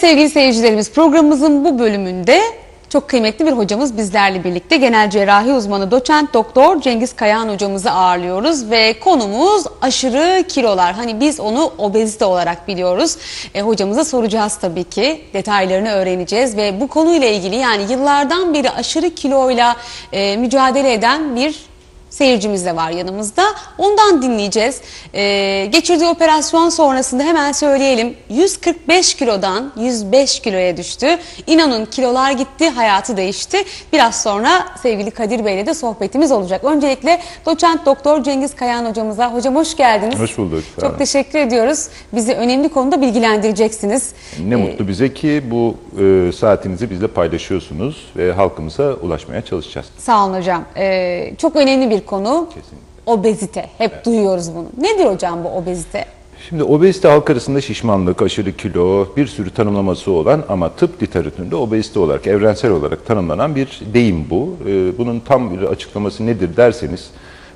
Sevgili seyircilerimiz programımızın bu bölümünde çok kıymetli bir hocamız bizlerle birlikte genel cerrahi uzmanı doçent doktor Cengiz Kayahan hocamızı ağırlıyoruz ve konumuz aşırı kilolar. Hani biz onu obezite olarak biliyoruz. E, hocamıza soracağız tabii ki detaylarını öğreneceğiz ve bu konuyla ilgili yani yıllardan beri aşırı kiloyla e, mücadele eden bir seyircimiz de var yanımızda. Ondan dinleyeceğiz. Ee, geçirdiği operasyon sonrasında hemen söyleyelim. 145 kilodan 105 kiloya düştü. İnanın kilolar gitti, hayatı değişti. Biraz sonra sevgili Kadir Bey'le de sohbetimiz olacak. Öncelikle doçent doktor Cengiz Kayan hocamıza. Hocam hoş geldiniz. Hoş bulduk. Çok teşekkür ediyoruz. Bizi önemli konuda bilgilendireceksiniz. Ne mutlu bize ki bu e, saatinizi bizle paylaşıyorsunuz ve halkımıza ulaşmaya çalışacağız. Sağ olun hocam. Ee, çok önemli bir konu. Kesinlikle. Obezite. Hep duyuyoruz bunu. Nedir hocam bu obezite? Şimdi obezite halk arasında şişmanlık, aşırı kilo, bir sürü tanımlaması olan ama tıp literatüründe obezite olarak, evrensel olarak tanımlanan bir deyim bu. E, bunun tam bir açıklaması nedir derseniz,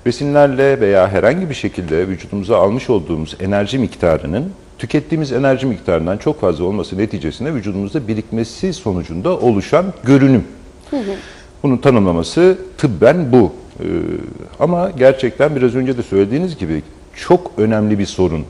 besinlerle veya herhangi bir şekilde vücudumuza almış olduğumuz enerji miktarının tükettiğimiz enerji miktarından çok fazla olması neticesinde vücudumuzda birikmesi sonucunda oluşan görünüm. Bunun tanımlaması tıbben bu. Ee, ama gerçekten biraz önce de söylediğiniz gibi çok önemli bir sorun.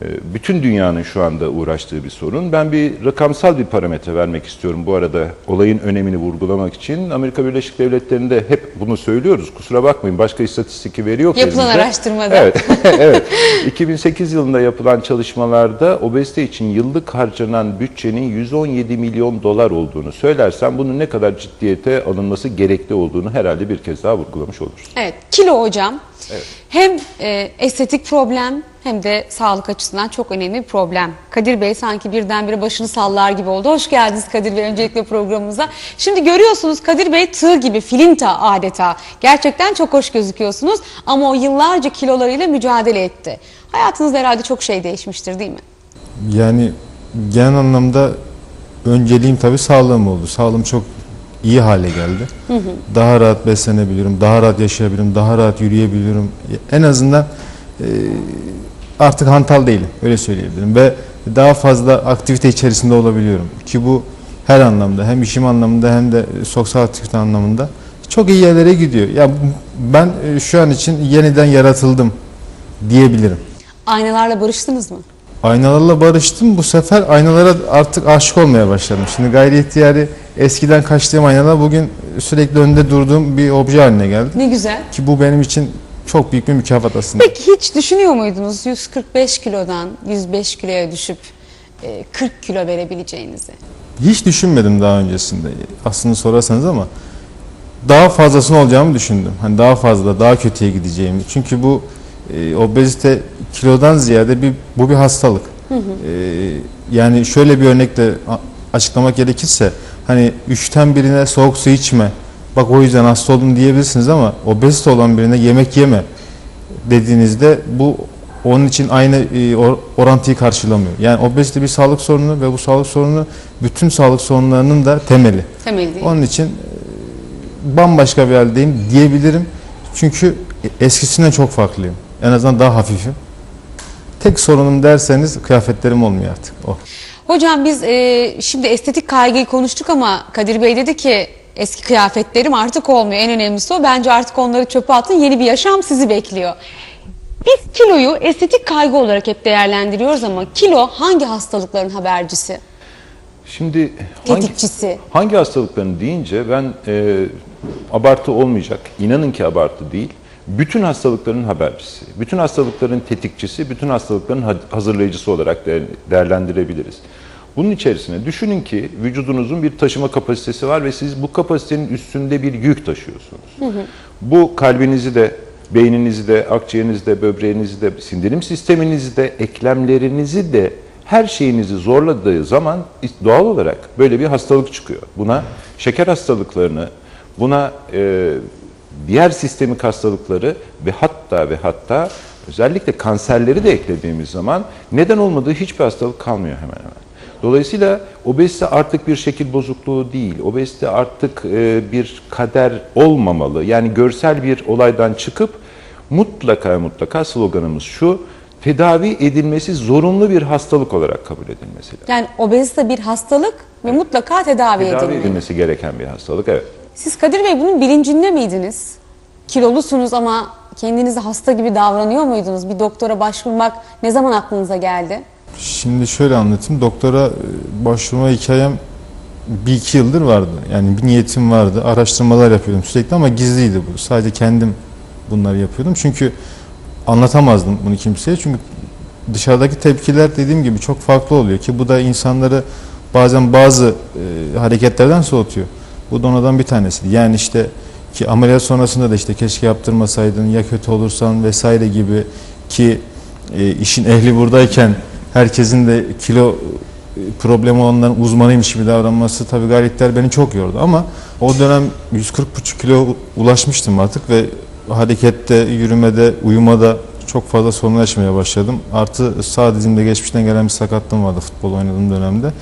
Ee, bütün dünyanın şu anda uğraştığı bir sorun. Ben bir rakamsal bir parametre vermek istiyorum bu arada olayın önemini vurgulamak için. Amerika Birleşik Devletleri'nde hep bunu söylüyoruz. Kusura bakmayın başka istatistik veri yok Yapılan elimizde. araştırmada. Evet, evet. 2008 yılında yapılan çalışmalarda obezite için yıllık harcanan bütçenin 117 milyon dolar olduğunu söylersem bunun ne kadar ciddiyete alınması gerekli olduğunu herhalde bir kez daha vurgulamış oluruz. Evet, kilo hocam. Hem e, estetik problem hem de sağlık açısından çok önemli bir problem. Kadir Bey sanki birdenbire başını sallar gibi oldu. Hoş geldiniz Kadir Bey öncelikle programımıza. Şimdi görüyorsunuz Kadir Bey tığ gibi filinta adeta. Gerçekten çok hoş gözüküyorsunuz ama o yıllarca kilolarıyla mücadele etti. Hayatınızda herhalde çok şey değişmiştir değil mi? Yani genel anlamda önceliğim tabii sağlığım oldu. Sağlığım çok iyi hale geldi. Daha rahat beslenebiliyorum, daha rahat yaşayabilirim, daha rahat yürüyebiliyorum. En azından e, artık hantal değilim, öyle söyleyebilirim. Ve daha fazla aktivite içerisinde olabiliyorum. Ki bu her anlamda, hem işim anlamında hem de sosyal aktivite anlamında çok iyi yerlere gidiyor. Ya ben e, şu an için yeniden yaratıldım diyebilirim. Aynalarla barıştınız mı? Aynalarla barıştım. Bu sefer aynalara artık aşık olmaya başladım. Şimdi gayri ihtiyari eskiden kaçtığım aynalar bugün sürekli önünde durduğum bir obje haline geldi. Ne güzel. Ki bu benim için çok büyük bir mükafat aslında. Peki hiç düşünüyor muydunuz 145 kilodan 105 kiloya düşüp e, 40 kilo verebileceğinizi? Hiç düşünmedim daha öncesinde. Aslında sorarsanız ama daha fazlasını olacağımı düşündüm. Hani daha fazla, daha kötüye gideceğimi. Çünkü bu e, obezite kilodan ziyade bir bu bir hastalık. E, yani şöyle bir örnekle açıklamak gerekirse hani üçten birine soğuk su içme. Bak o yüzden hasta oldum diyebilirsiniz ama obezite olan birine yemek yeme dediğinizde bu onun için aynı e, or- orantıyı karşılamıyor. Yani obezite bir sağlık sorunu ve bu sağlık sorunu bütün sağlık sorunlarının da temeli. Temel değil. Onun için e, bambaşka bir haldeyim diyebilirim. Çünkü eskisinden çok farklıyım. En azından daha hafifim. Tek sorunum derseniz kıyafetlerim olmuyor artık. O. Hocam biz e, şimdi estetik kaygıyı konuştuk ama Kadir Bey dedi ki eski kıyafetlerim artık olmuyor. En önemlisi o. Bence artık onları çöpe atın. Yeni bir yaşam sizi bekliyor. Biz kiloyu estetik kaygı olarak hep değerlendiriyoruz ama kilo hangi hastalıkların habercisi? Şimdi hangi, Tetikçisi. hangi hastalıklarını deyince ben e, abartı olmayacak, inanın ki abartı değil, bütün hastalıkların habercisi, bütün hastalıkların tetikçisi, bütün hastalıkların ha- hazırlayıcısı olarak değer- değerlendirebiliriz. Bunun içerisine düşünün ki vücudunuzun bir taşıma kapasitesi var ve siz bu kapasitenin üstünde bir yük taşıyorsunuz. Bu kalbinizi de, beyninizi de, akciğerinizi de, böbreğinizi de, sindirim sisteminizi de, eklemlerinizi de her şeyinizi zorladığı zaman doğal olarak böyle bir hastalık çıkıyor. Buna şeker hastalıklarını, buna e, diğer sistemik hastalıkları ve hatta ve hatta özellikle kanserleri de eklediğimiz zaman neden olmadığı hiçbir hastalık kalmıyor hemen hemen. Dolayısıyla obezite artık bir şekil bozukluğu değil, obezite artık e, bir kader olmamalı. Yani görsel bir olaydan çıkıp mutlaka mutlaka sloganımız şu, tedavi edilmesi zorunlu bir hastalık olarak kabul edilmesi lazım. Yani obezite bir hastalık ve mutlaka tedavi, Tedavi edilmeli. edilmesi gereken bir hastalık, evet. Siz Kadir Bey bunun bilincinde miydiniz? Kilolusunuz ama kendinizi hasta gibi davranıyor muydunuz? Bir doktora başvurmak ne zaman aklınıza geldi? Şimdi şöyle anlatayım. Doktora e, başvurma hikayem bir iki yıldır vardı. Yani bir niyetim vardı. Araştırmalar yapıyordum sürekli ama gizliydi bu. Sadece kendim bunları yapıyordum. Çünkü anlatamazdım bunu kimseye. Çünkü dışarıdaki tepkiler dediğim gibi çok farklı oluyor ki bu da insanları bazen bazı e, hareketlerden soğutuyor. Bu da onlardan bir tanesi. Yani işte ki ameliyat sonrasında da işte keşke yaptırmasaydın ya kötü olursan vesaire gibi ki e, işin ehli buradayken herkesin de kilo e, problemi olanların uzmanıymış gibi davranması tabii gayretler beni çok yordu ama o dönem 140,5 kilo ulaşmıştım artık ve harekette, yürümede, uyumada çok fazla sorun yaşamaya başladım. Artı sağ dizimde geçmişten gelen bir sakatlığım vardı futbol oynadığım dönemde.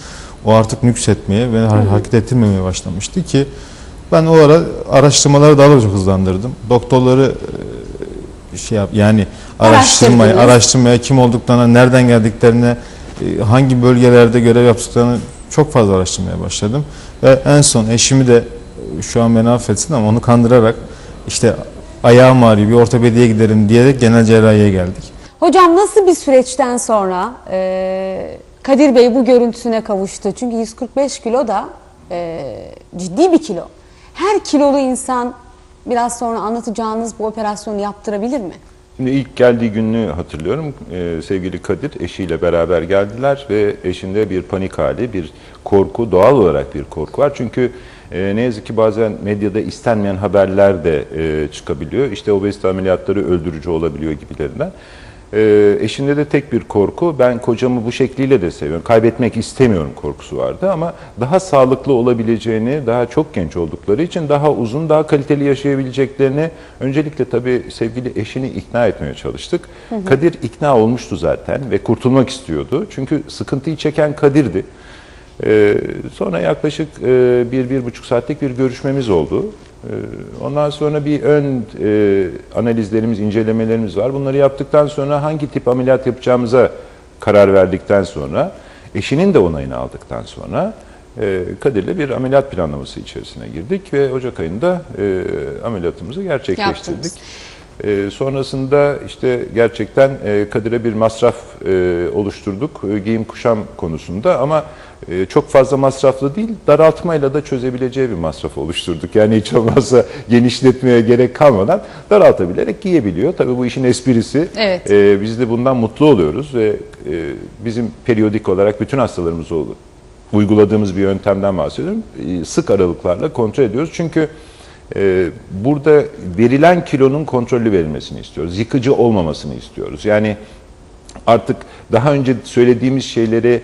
O artık nüksetmeye ve hareket ettirmemeye başlamıştı ki ben o ara araştırmaları daha da çok hızlandırdım. Doktorları e, şey yap yani Araştırdınız. araştırmaya kim olduklarına, nereden geldiklerine, e, hangi bölgelerde görev yaptıklarını çok fazla araştırmaya başladım. Ve en son eşimi de e, şu an beni affetsin ama onu kandırarak işte ayağım ağrıyor bir ortopediye gidelim diyerek genel cerrahiye geldik. Hocam nasıl bir süreçten sonra e, Kadir Bey bu görüntüsüne kavuştu? Çünkü 145 kilo da e, ciddi bir kilo. Her kilolu insan biraz sonra anlatacağınız bu operasyonu yaptırabilir mi? Şimdi ilk geldiği gününü hatırlıyorum. Ee, sevgili Kadir eşiyle beraber geldiler ve eşinde bir panik hali, bir korku, doğal olarak bir korku var. Çünkü e, ne yazık ki bazen medyada istenmeyen haberler de e, çıkabiliyor. İşte obezite ameliyatları öldürücü olabiliyor gibilerinden. Ee, eşinde de tek bir korku, ben kocamı bu şekliyle de seviyorum, kaybetmek istemiyorum korkusu vardı ama daha sağlıklı olabileceğini, daha çok genç oldukları için daha uzun, daha kaliteli yaşayabileceklerini öncelikle tabii sevgili eşini ikna etmeye çalıştık. Kadir ikna olmuştu zaten ve kurtulmak istiyordu. Çünkü sıkıntıyı çeken Kadir'di. Ee, sonra yaklaşık e, bir, bir buçuk saatlik bir görüşmemiz oldu. Ee, ondan sonra bir ön e, analizlerimiz, incelemelerimiz var. Bunları yaptıktan sonra hangi tip ameliyat yapacağımıza karar verdikten sonra, eşinin de onayını aldıktan sonra e, Kadir'le bir ameliyat planlaması içerisine girdik ve Ocak ayında e, ameliyatımızı gerçekleştirdik. Yaptınız. Ee, sonrasında işte gerçekten e, Kadir'e bir masraf e, oluşturduk e, giyim kuşam konusunda ama e, çok fazla masraflı değil daraltmayla da çözebileceği bir masraf oluşturduk. Yani hiç olmazsa genişletmeye gerek kalmadan daraltabilerek giyebiliyor. Tabii bu işin esprisi. Evet. E, biz de bundan mutlu oluyoruz ve e, bizim periyodik olarak bütün hastalarımız uyguladığımız bir yöntemden bahsediyorum. E, Sık aralıklarla kontrol ediyoruz. Çünkü e, burada verilen kilonun kontrollü verilmesini istiyoruz. Yıkıcı olmamasını istiyoruz. Yani artık daha önce söylediğimiz şeyleri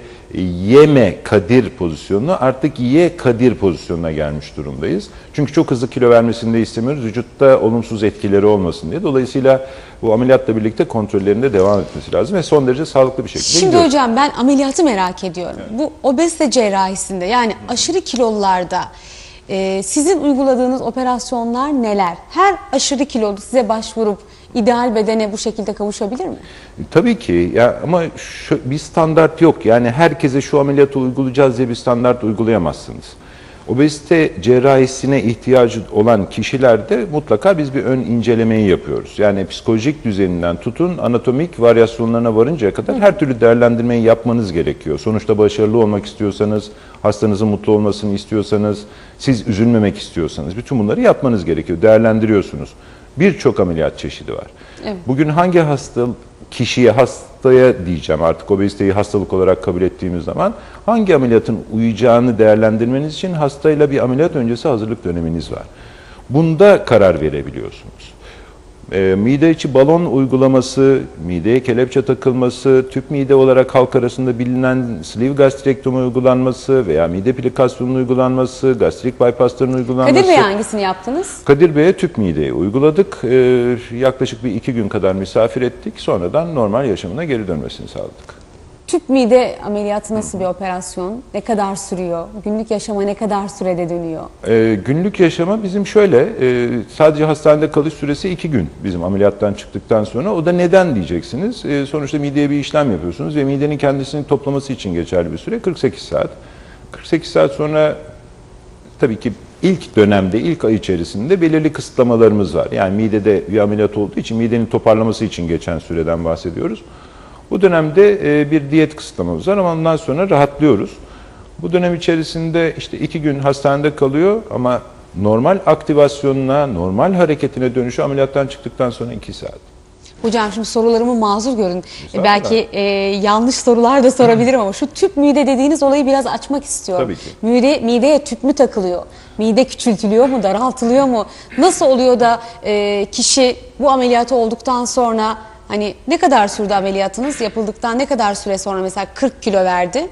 yeme kadir pozisyonuna artık ye kadir pozisyonuna gelmiş durumdayız. Çünkü çok hızlı kilo vermesini de istemiyoruz. Vücutta olumsuz etkileri olmasın diye. Dolayısıyla bu ameliyatla birlikte kontrollerinde devam etmesi lazım ve son derece sağlıklı bir şekilde Şimdi gidiyoruz. hocam ben ameliyatı merak ediyorum. Bu obezite cerrahisinde yani aşırı kilolularda e, sizin uyguladığınız operasyonlar neler? Her aşırı kilolu size başvurup ideal bedene bu şekilde kavuşabilir mi? Tabii ki ya ama şu, bir standart yok. Yani herkese şu ameliyatı uygulayacağız diye bir standart uygulayamazsınız. Obezite cerrahisine ihtiyacı olan kişilerde mutlaka biz bir ön incelemeyi yapıyoruz. Yani psikolojik düzeninden tutun anatomik varyasyonlarına varıncaya kadar her türlü değerlendirmeyi yapmanız gerekiyor. Sonuçta başarılı olmak istiyorsanız, hastanızın mutlu olmasını istiyorsanız, siz üzülmemek istiyorsanız bütün bunları yapmanız gerekiyor. Değerlendiriyorsunuz. Birçok ameliyat çeşidi var. Evet. Bugün hangi hasta kişiye, hastaya diyeceğim artık obeziteyi hastalık olarak kabul ettiğimiz zaman hangi ameliyatın uyacağını değerlendirmeniz için hastayla bir ameliyat öncesi hazırlık döneminiz var. Bunda karar verebiliyorsunuz. E, mide içi balon uygulaması, mideye kelepçe takılması, tüp mide olarak halk arasında bilinen sleeve gastrektomi uygulanması veya mide plikasyonunun uygulanması, gastrik bypassların uygulanması. Kadir Bey hangisini yaptınız? Kadir Bey'e tüp mideyi uyguladık. Ee, yaklaşık bir iki gün kadar misafir ettik. Sonradan normal yaşamına geri dönmesini sağladık. Tüp mide ameliyatı nasıl bir operasyon? Ne kadar sürüyor? Günlük yaşama ne kadar sürede dönüyor? Ee, günlük yaşama bizim şöyle, e, sadece hastanede kalış süresi iki gün bizim ameliyattan çıktıktan sonra. O da neden diyeceksiniz? E, sonuçta mideye bir işlem yapıyorsunuz ve midenin kendisini toplaması için geçerli bir süre 48 saat. 48 saat sonra tabii ki ilk dönemde, ilk ay içerisinde belirli kısıtlamalarımız var. Yani midede bir ameliyat olduğu için midenin toparlaması için geçen süreden bahsediyoruz. Bu dönemde e, bir diyet kısıtlamamız var ama ondan sonra rahatlıyoruz. Bu dönem içerisinde işte iki gün hastanede kalıyor ama normal aktivasyonuna, normal hareketine dönüşü ameliyattan çıktıktan sonra iki saat. Hocam şimdi sorularımı mazur görün. E, belki e, yanlış sorular da sorabilirim ama şu tüp mide dediğiniz olayı biraz açmak istiyorum. Tabii ki. Mide, mideye tüp mü takılıyor? Mide küçültülüyor mu, daraltılıyor mu? Nasıl oluyor da e, kişi bu ameliyatı olduktan sonra hani ne kadar sürdü ameliyatınız? Yapıldıktan ne kadar süre sonra mesela 40 kilo verdi?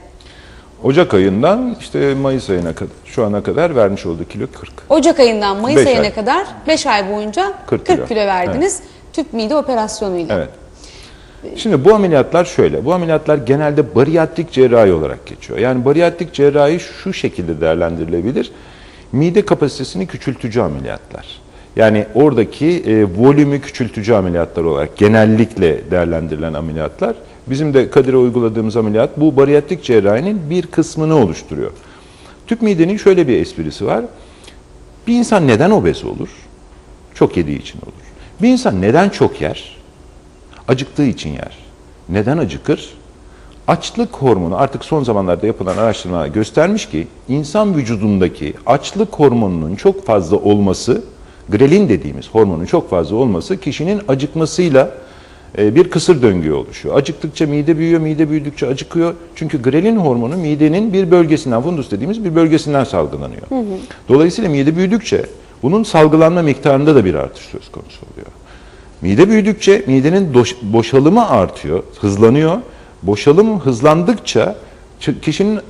Ocak ayından işte Mayıs ayına kadar, şu ana kadar vermiş olduğu kilo 40. Ocak ayından Mayıs Beş ayına ay. kadar 5 ay boyunca 40 40 kilo, kilo. verdiniz. Tüp mide operasyonuyla. Evet. Şimdi bu ameliyatlar şöyle. Bu ameliyatlar genelde bariyatrik cerrahi olarak geçiyor. Yani bariyatrik cerrahi şu şekilde değerlendirilebilir. Mide kapasitesini küçültücü ameliyatlar. Yani oradaki e, volümü küçültücü ameliyatlar olarak genellikle değerlendirilen ameliyatlar. Bizim de Kadir'e uyguladığımız ameliyat bu bariyatrik cerrahinin bir kısmını oluşturuyor. Tüp midenin şöyle bir esprisi var. Bir insan neden obez olur? Çok yediği için olur. Bir insan neden çok yer? Acıktığı için yer. Neden acıkır? Açlık hormonu artık son zamanlarda yapılan araştırmalar göstermiş ki insan vücudundaki açlık hormonunun çok fazla olması, grelin dediğimiz hormonun çok fazla olması kişinin acıkmasıyla e, bir kısır döngü oluşuyor. Acıktıkça mide büyüyor, mide büyüdükçe acıkıyor. Çünkü grelin hormonu midenin bir bölgesinden, fundus dediğimiz bir bölgesinden salgılanıyor. Dolayısıyla mide büyüdükçe bunun salgılanma miktarında da bir artış söz konusu oluyor. Mide büyüdükçe midenin boşalımı artıyor, hızlanıyor. Boşalım hızlandıkça kişinin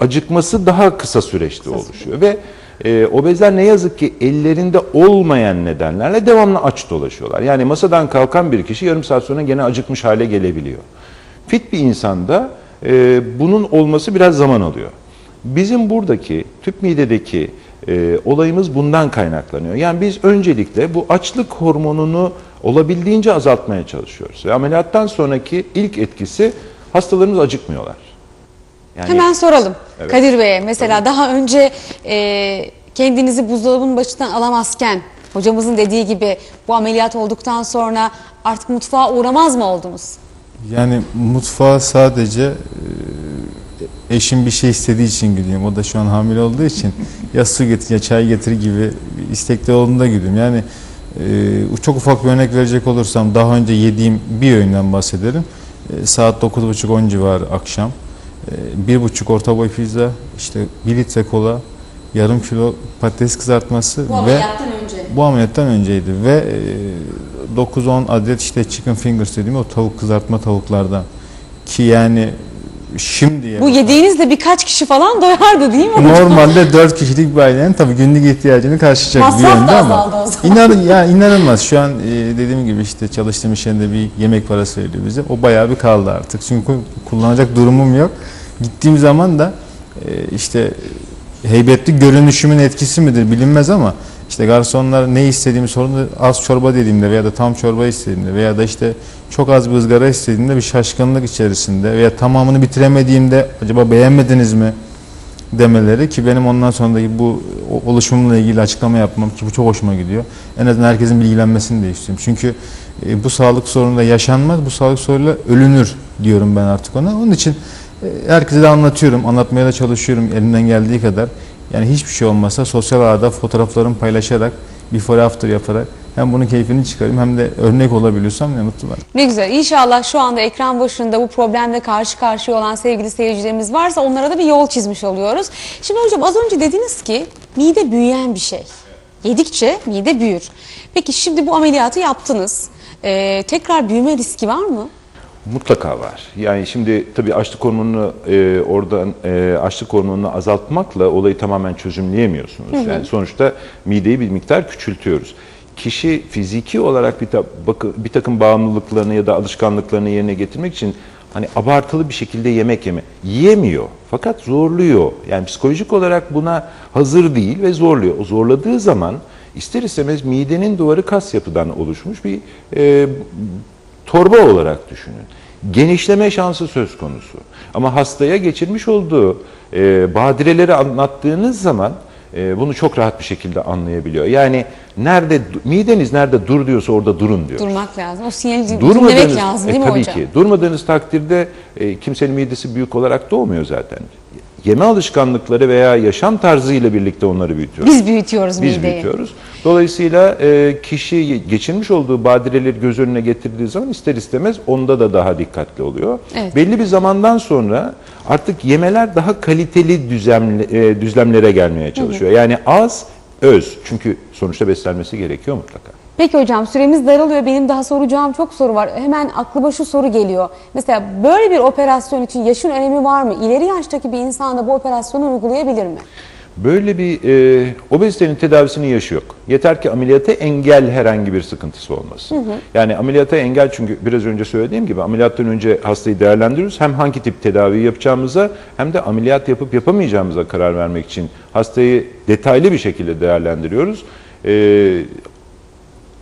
acıkması daha kısa süreçte oluşuyor ve e, obezler ne yazık ki ellerinde olmayan nedenlerle devamlı aç dolaşıyorlar. Yani masadan kalkan bir kişi yarım saat sonra gene acıkmış hale gelebiliyor. Fit bir insanda e, bunun olması biraz zaman alıyor. Bizim buradaki tüp midedeki e, olayımız bundan kaynaklanıyor. Yani biz öncelikle bu açlık hormonunu olabildiğince azaltmaya çalışıyoruz. Ve ameliyattan sonraki ilk etkisi hastalarımız acıkmıyorlar. Yani Hemen soralım Evet. Kadir Bey'e. Mesela daha önce e, kendinizi buzdolabının başından alamazken hocamızın dediği gibi bu ameliyat olduktan sonra artık mutfağa uğramaz mı oldunuz? Yani mutfağa sadece e, eşim bir şey istediği için gidiyorum. O da şu an hamile olduğu için ya su getir ya çay getir gibi istekli olduğunda gidiyorum. Yani e, çok ufak bir örnek verecek olursam daha önce yediğim bir öğünden bahsedelim. E, saat 9.30-10 civarı akşam. E, bir buçuk orta boy pizza, işte bir litre kola, yarım kilo patates kızartması ve önce. bu ameliyattan önceydi ve e, 9-10 adet işte chicken fingers dediğim o tavuk kızartma tavuklardan ki yani şimdiye Bu yediğinizde birkaç kişi falan doyardı değil mi? Hocam? normalde 4 kişilik bir ailenin tabii günlük ihtiyacını karşılayacak bir Masraf yönde da ama azaldı o zaman. inan, ya inanılmaz. Şu an e, dediğim gibi işte çalıştığım iş yerinde bir yemek parası veriyor bize. O bayağı bir kaldı artık. Çünkü kullanacak durumum yok. Gittiğim zaman da e, işte heybetli görünüşümün etkisi midir bilinmez ama işte garsonlar ne istediğimi sorduğunda az çorba dediğimde veya da tam çorba istediğimde veya da işte çok az bir ızgara istediğimde bir şaşkınlık içerisinde veya tamamını bitiremediğimde acaba beğenmediniz mi demeleri ki benim ondan sonraki bu oluşumumla ilgili açıklama yapmam ki bu çok hoşuma gidiyor. En azından herkesin bilgilenmesini de istiyorum. Çünkü e, bu sağlık sorununda yaşanmaz, bu sağlık sorunuyla ölünür diyorum ben artık ona. Onun için e, herkese de anlatıyorum, anlatmaya da çalışıyorum elimden geldiği kadar. Yani hiçbir şey olmasa sosyal ağda fotoğraflarımı paylaşarak, before after yaparak hem bunun keyfini çıkarayım hem de örnek olabiliyorsam ne mutlu bana. Ne güzel. İnşallah şu anda ekran başında bu problemle karşı karşıya olan sevgili seyircilerimiz varsa onlara da bir yol çizmiş oluyoruz. Şimdi hocam az önce dediniz ki mide büyüyen bir şey. Yedikçe mide büyür. Peki şimdi bu ameliyatı yaptınız. Ee, tekrar büyüme riski var mı? Mutlaka var. Yani şimdi tabii açlık hormonunu e, oradan e, açlık hormonunu azaltmakla olayı tamamen çözümleyemiyorsunuz. Yani sonuçta mideyi bir miktar küçültüyoruz. Kişi fiziki olarak bir, ta- bakı- bir takım bağımlılıklarını ya da alışkanlıklarını yerine getirmek için hani abartılı bir şekilde yemek yeme. Yiyemiyor fakat zorluyor. Yani psikolojik olarak buna hazır değil ve zorluyor. O zorladığı zaman ister istemez midenin duvarı kas yapıdan oluşmuş bir e, torba olarak düşünün. Genişleme şansı söz konusu. Ama hastaya geçirmiş olduğu e, badireleri anlattığınız zaman e, bunu çok rahat bir şekilde anlayabiliyor. Yani nerede mideniz nerede dur diyorsa orada durun diyor. Durmak lazım. O sinyali dinlemek lazım değil e, mi tabii hocam? ki. Durmadığınız takdirde e, kimsenin midesi büyük olarak doğmuyor zaten. Yeme alışkanlıkları veya yaşam tarzıyla birlikte onları büyütüyoruz. Biz büyütüyoruz Biz mideyi. büyütüyoruz. Dolayısıyla e, kişi geçirmiş olduğu badireleri göz önüne getirdiği zaman ister istemez onda da daha dikkatli oluyor. Evet. Belli bir zamandan sonra artık yemeler daha kaliteli düzlemle, e, düzlemlere gelmeye çalışıyor. Yani az, öz. Çünkü sonuçta beslenmesi gerekiyor mutlaka. Peki hocam süremiz daralıyor. Benim daha soracağım çok soru var. Hemen aklıma şu soru geliyor. Mesela böyle bir operasyon için yaşın önemi var mı? İleri yaştaki bir insan da bu operasyonu uygulayabilir mi? Böyle bir e, obezitenin tedavisinin yaşı yok. Yeter ki ameliyata engel herhangi bir sıkıntısı olmasın. Yani ameliyata engel çünkü biraz önce söylediğim gibi ameliyattan önce hastayı değerlendiriyoruz. Hem hangi tip tedavi yapacağımıza hem de ameliyat yapıp yapamayacağımıza karar vermek için hastayı detaylı bir şekilde değerlendiriyoruz. E,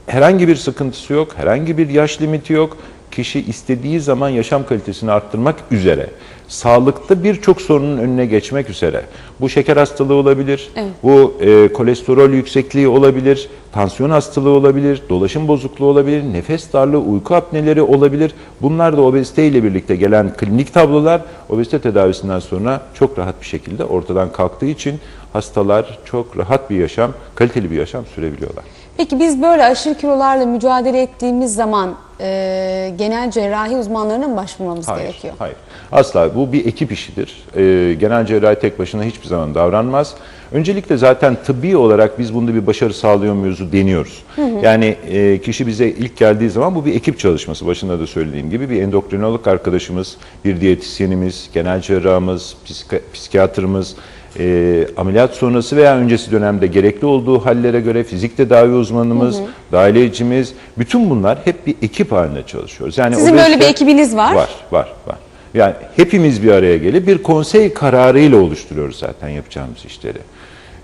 herhangi bir sıkıntısı yok, herhangi bir yaş limiti yok. Kişi istediği zaman yaşam kalitesini arttırmak üzere. Sağlıkta birçok sorunun önüne geçmek üzere. Bu şeker hastalığı olabilir, Evet. bu e, kolesterol yüksekliği olabilir, tansiyon hastalığı olabilir, dolaşım bozukluğu olabilir, nefes darlığı, uyku apneleri olabilir. Bunlar da obezite ile birlikte gelen klinik tablolar obezite tedavisinden sonra çok rahat bir şekilde ortadan kalktığı için hastalar çok rahat bir yaşam, kaliteli bir yaşam sürebiliyorlar. Peki biz böyle aşırı kilolarla mücadele ettiğimiz zaman e, genel cerrahi uzmanlarına mı başvurmamız Hayır, gerekiyor? hayır. Asla. Bu bir ekip işidir. Ee, genel cerrahi tek başına hiçbir zaman davranmaz. Öncelikle zaten tıbbi olarak biz bunda bir başarı sağlıyor muyuzu deniyoruz. Yani e, kişi bize ilk geldiği zaman bu bir ekip çalışması. Başında da söylediğim gibi bir endokrinolog arkadaşımız, bir diyetisyenimiz, genel cerrahımız, psika- psikiyatrımız, e, ameliyat sonrası veya öncesi dönemde gerekli olduğu hallere göre fizik tedavi uzmanımız, dahiliyecimiz, bütün bunlar hep bir ekip halinde çalışıyoruz. Yani Sizin böyle bir ekibiniz var. Var, var, var. Yani hepimiz bir araya gelip bir konsey kararıyla oluşturuyoruz zaten yapacağımız işleri.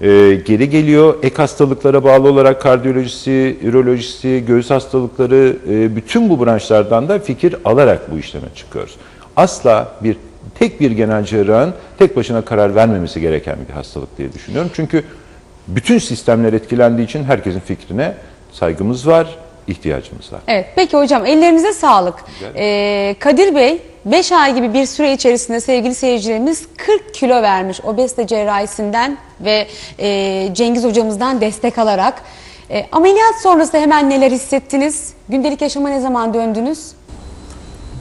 Ee, geri geliyor ek hastalıklara bağlı olarak kardiyolojisi, ürolojisi, göğüs hastalıkları e, bütün bu branşlardan da fikir alarak bu işleme çıkıyoruz. Asla bir tek bir genel cerrahın tek başına karar vermemesi gereken bir hastalık diye düşünüyorum. Çünkü bütün sistemler etkilendiği için herkesin fikrine saygımız var, ihtiyacımız var. Evet. Peki hocam ellerinize sağlık. Ee, Kadir Bey 5 ay gibi bir süre içerisinde sevgili seyircilerimiz 40 kilo vermiş obezite cerrahisinden ve e, Cengiz hocamızdan destek alarak. E, ameliyat sonrası hemen neler hissettiniz? Gündelik yaşama ne zaman döndünüz?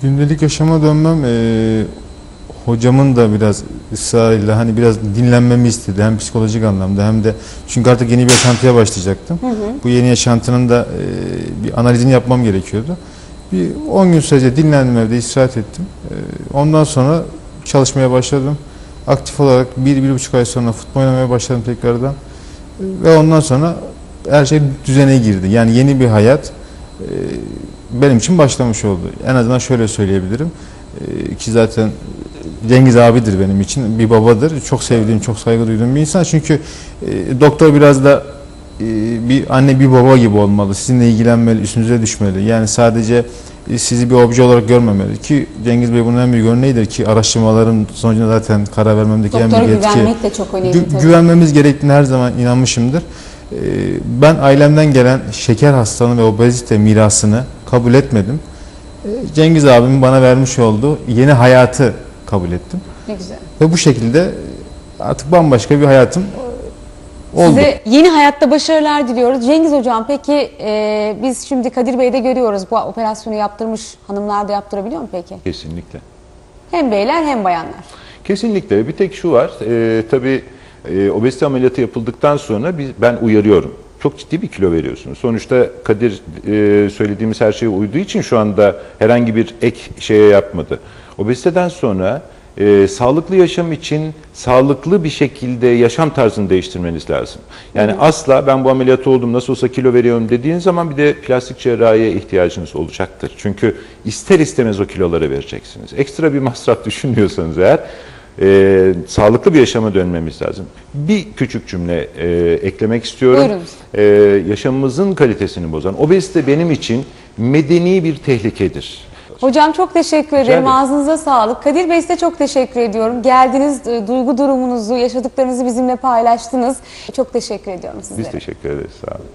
Gündelik yaşama dönmem eee, hocamın da biraz ısrarıyla hani biraz dinlenmemi istedi hem psikolojik anlamda hem de çünkü artık yeni bir yaşantıya başlayacaktım. Bu yeni yaşantının da eee, bir analizini yapmam gerekiyordu. Bir 10 gün sürece dinlendim evde istirahat ettim. Eee, ondan sonra çalışmaya başladım. Aktif olarak bir, bir buçuk ay sonra futbol oynamaya başladım tekrardan. Ve ondan sonra her şey düzene girdi. Yani yeni bir hayat eee, benim için başlamış oldu. En azından şöyle söyleyebilirim. Eee, ki zaten Cengiz abidir benim için. Bir babadır. Çok sevdiğim, çok saygı duyduğum bir insan. Çünkü eee, doktor biraz da eee, bir anne bir baba gibi olmalı. Sizinle ilgilenmeli, üstünüze düşmeli. Yani sadece e, sizi bir obje olarak görmemeli. Ki Cengiz Bey bunun en büyük örneğidir ki araştırmaların sonucunda zaten karar vermemdeki en Doktora büyük etki. güvenmek de çok önemli Gü- tabii. güvenmemiz gerektiğine her zaman inanmışımdır. Ee, Ben ailemden gelen şeker hastalığı ve obezite mirasını kabul etmedim. Ee, Cengiz abimin bana vermiş olduğu yeni hayatı kabul ettim. Ne güzel. Ve bu şekilde artık bambaşka bir hayatım oldu. Size yeni hayatta başarılar diliyoruz. Cengiz Hocam peki e, biz şimdi Kadir Bey'de görüyoruz bu operasyonu yaptırmış hanımlar da yaptırabiliyor mu peki? Kesinlikle. Hem beyler hem bayanlar. Kesinlikle. Bir tek şu var. E, tabii e, obezite ameliyatı yapıldıktan sonra biz, ben uyarıyorum. Çok ciddi bir kilo veriyorsunuz. Sonuçta Kadir e, söylediğimiz her şeye uyduğu için şu anda herhangi bir ek şeye yapmadı. Obeziteden sonra e, sağlıklı yaşam için sağlıklı bir şekilde yaşam tarzını değiştirmeniz lazım. Yani asla ben bu ameliyatı oldum nasıl olsa kilo veriyorum dediğin zaman bir de plastik cerrahiye ihtiyacınız olacaktır. Çünkü ister istemez o kiloları vereceksiniz. Ekstra bir masraf düşünmüyorsanız eğer e, sağlıklı bir yaşama dönmemiz lazım. Bir küçük cümle e, eklemek istiyorum. Buyurun. E, yaşamımızın kalitesini bozan obezite benim için medeni bir tehlikedir. Hocam çok teşekkür ederim. ederim. Ağzınıza sağlık. Kadir Bey size çok teşekkür ediyorum. Geldiniz, e, duygu durumunuzu, yaşadıklarınızı bizimle paylaştınız. Çok teşekkür ediyorum sizlere. Biz teşekkür ederiz. Sağ olun.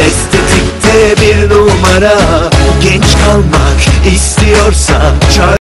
Estetikte bir numara Genç kalmak istiyorsan